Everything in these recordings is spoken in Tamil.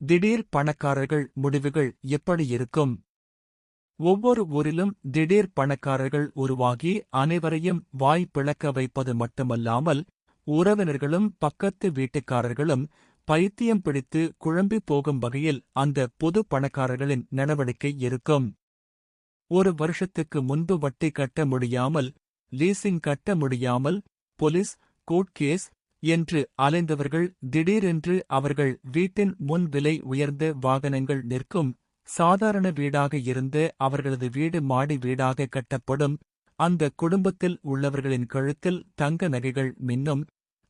திடீர் பணக்காரர்கள் முடிவுகள் எப்படி இருக்கும்? ஒவ்வொரு ஊரிலும் திடீர் பணக்காரர்கள் உருவாகி அனைவரையும் வாய் பிளக்க வைப்பது மட்டுமல்லாமல் உறவினர்களும் பக்கத்து வீட்டுக்காரர்களும் பைத்தியம் பிடித்து குழம்பி போகும் வகையில் அந்த பொது பணக்காரர்களின் நடவடிக்கை இருக்கும். ஒரு வருஷத்துக்கு முன்பு வட்டி கட்ட முடியாமல் லீசிங் கட்ட முடியாமல் போலீஸ் கோர்ட் கேஸ் என்று அலைந்தவர்கள் திடீரென்று அவர்கள் வீட்டின் முன் விலை உயர்ந்த வாகனங்கள் நிற்கும் சாதாரண வீடாக இருந்த அவர்களது வீடு மாடி வீடாக கட்டப்படும் அந்த குடும்பத்தில் உள்ளவர்களின் கழுத்தில் தங்க நகைகள் மின்னும்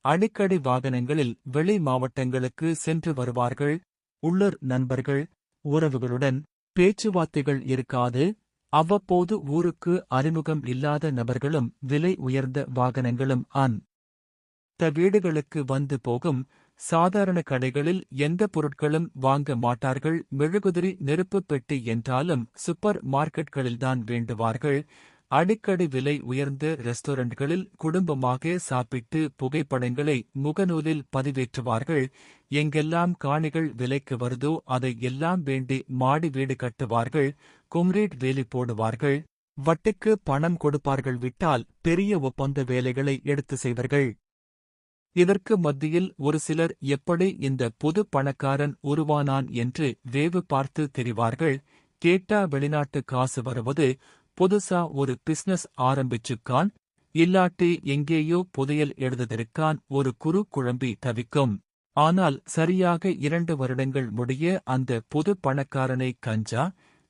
அடிக்கடி வாகனங்களில் வெளி மாவட்டங்களுக்கு சென்று வருவார்கள். உள்ளூர் நண்பர்கள் உறவுகளுடன் பேச்சுவார்த்தைகள் இருக்காது. அவ்வப்போது ஊருக்கு அறிமுகம் இல்லாத நபர்களும் விலை உயர்ந்த வாகனங்களும் ஆன் த வீடுகளுக்கு வந்து போகும் சாதாரண கடைகளில் எந்த பொருட்களும் வாங்க மாட்டார்கள். மெழுகுதிரி நெருப்புப் பெட்டி என்றாலும் சூப்பர் மார்க்கெட்களில்தான் வேண்டுவார்கள். அடிக்கடி விலை உயர்ந்த ரெஸ்டாரண்ட்களில் குடும்பமாக சாப்பிட்டு புகைப்படங்களை முகநூலில் பதிவேற்றுவார்கள். எங்கெல்லாம் காணிகள் விலைக்கு வருதோ அதை எல்லாம் வேண்டி மாடி வீடு கட்டுவார்கள். கும்ரீட் வேலி போடுவார்கள். வட்டுக்கு பணம் கொடுப்பார்கள். விட்டால் பெரிய ஒப்பந்த வேலைகளை எடுத்து செய்வார்கள். இதற்கு மத்தியில் ஒரு சிலர் எப்படி இந்த பொது பணக்காரன் உருவானான் என்று வேவு பார்த்து தெரிவார்கள். கேட்டா வெளிநாட்டு காசு வருவது புதுசா ஒரு பிசினஸ் ஆரம்பிச்சுக்கான். இல்லாட்டி எங்கேயோ புதையல் எழுததற்கான் ஒரு குறு குழம்பி தவிக்கும். ஆனால் சரியாக இரண்டு வருடங்கள் முடிய அந்த பொது பணக்காரனை கஞ்சா.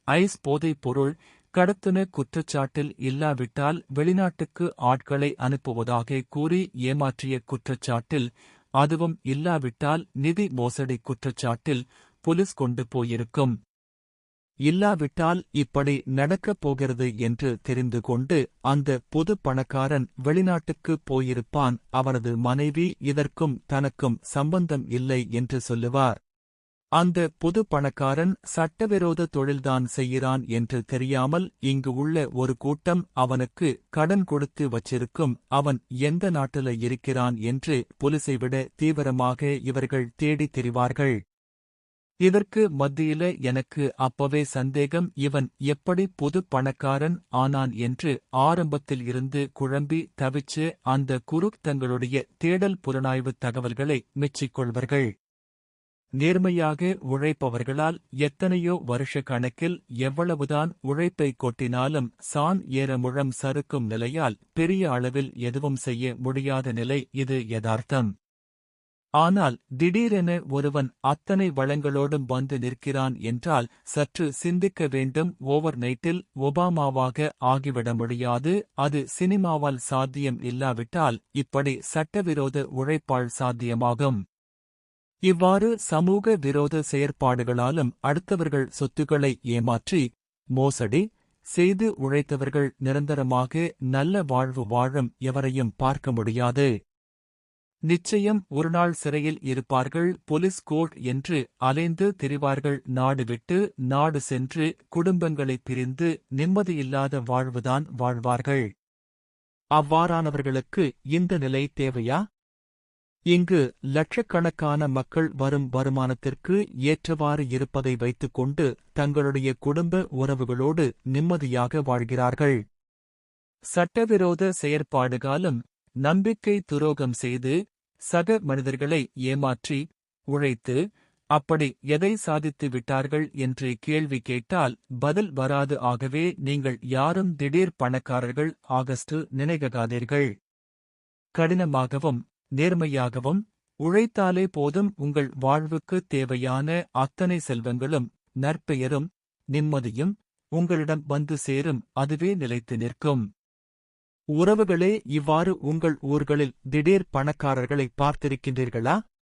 ஐஸ் போதைப் பொருள் கடத்துன குற்றச்சாட்டில் இல்லாவிட்டால் வெளிநாட்டுக்கு ஆட்களை அனுப்புவதாக கூறி ஏமாற்றிய குற்றச்சாட்டில் அதுவும் இல்லாவிட்டால் நிதி மோசடி குற்றச்சாட்டில் போலீஸ் கொண்டு போயிருக்கும். இல்லாவிட்டால் இப்படி நடக்கப் போகிறது என்று தெரிந்து கொண்டு அந்த பொது பணக்காரன் வெளிநாட்டுக்கு போயிருப்பான் அவனது மனைவி இதற்கும் தனக்கும் சம்பந்தம் இல்லை என்று சொல்லுவார். அந்த புது பணக்காரன் சட்டவிரோத தொழில்தான் செய்கிறான் என்று தெரியாமல் இங்கு உள்ள ஒரு கூட்டம் அவனுக்கு கடன் கொடுத்து வச்சிருக்கும் அவன் எந்த நாட்டில இருக்கிறான் என்று புலிசை விட தீவிரமாக இவர்கள் தேடித் திரிவார்கள். இதற்கு மத்தியில எனக்கு அப்பவே சந்தேகம் இவன் எப்படி புது பணக்காரன் ஆனான் என்று ஆரம்பத்தில் இருந்து குழம்பி தவிச்சு அந்த குரு தங்களுடைய தேடல் புலனாய்வு தகவல்களை மெச்சிக்கொள்வர்கள் நேர்மையாக உழைப்பவர்களால் எத்தனையோ வருஷ கணக்கில் எவ்வளவுதான் உழைப்பை கொட்டினாலும் சான் ஏற முழம் சறுக்கும் நிலையால் பெரிய அளவில் எதுவும் செய்ய முடியாத நிலை இது யதார்த்தம். ஆனால் திடீரென ஒருவன் அத்தனை வளங்களோடும் வந்து நிற்கிறான் என்றால் சற்று சிந்திக்க வேண்டும். ஓவர் நைட்டில் ஒபாமாவாக ஆகிவிட முடியாது. அது சினிமாவால் சாத்தியம் இல்லாவிட்டால் இப்படி சட்டவிரோத உழைப்பால் சாத்தியமாகும். இவ்வாறு சமூக விரோத செயற்பாடுகளாலும் அடுத்தவர்கள் சொத்துக்களை ஏமாற்றி மோசடி செய்து உழைத்தவர்கள் நிரந்தரமாக நல்ல வாழ்வு வாழும் எவரையும் பார்க்க முடியாது. நிச்சயம் ஒருநாள் சிறையில் இருப்பார்கள் போலீஸ் கோர்ட் என்று அலைந்து திரிவார்கள் நாடு விட்டு நாடு சென்று குடும்பங்களை பிரிந்து நிம்மதியில்லாத வாழ்வுதான் வாழ்வார்கள். அவ்வாறானவர்களுக்கு இந்த நிலை தேவையா? இங்கு லட்சக்கணக்கான மக்கள் வரும் வருமானத்திற்கு ஏற்றவாறு இருப்பதை வைத்துக்கொண்டு தங்களுடைய குடும்ப உறவுகளோடு நிம்மதியாக வாழ்கிறார்கள். சட்டவிரோத செயற்பாடுகாலும் நம்பிக்கை துரோகம் செய்து சக மனிதர்களை ஏமாற்றி உழைத்து அப்படி எதை சாதித்து விட்டார்கள் என்று கேள்வி கேட்டால் பதில் வராது ஆகவே நீங்கள் யாரும் திடீர் பணக்காரர்கள் ஆகஸ்டு நினைகாதீர்கள் கடினமாகவும் நேர்மையாகவும் உழைத்தாலே போதும் உங்கள் வாழ்வுக்கு தேவையான அத்தனை செல்வங்களும் நற்பெயரும் நிம்மதியும் உங்களிடம் வந்து சேரும் அதுவே நிலைத்து நிற்கும். உறவுகளே இவ்வாறு உங்கள் ஊர்களில் திடீர் பணக்காரர்களை பார்த்திருக்கின்றீர்களா?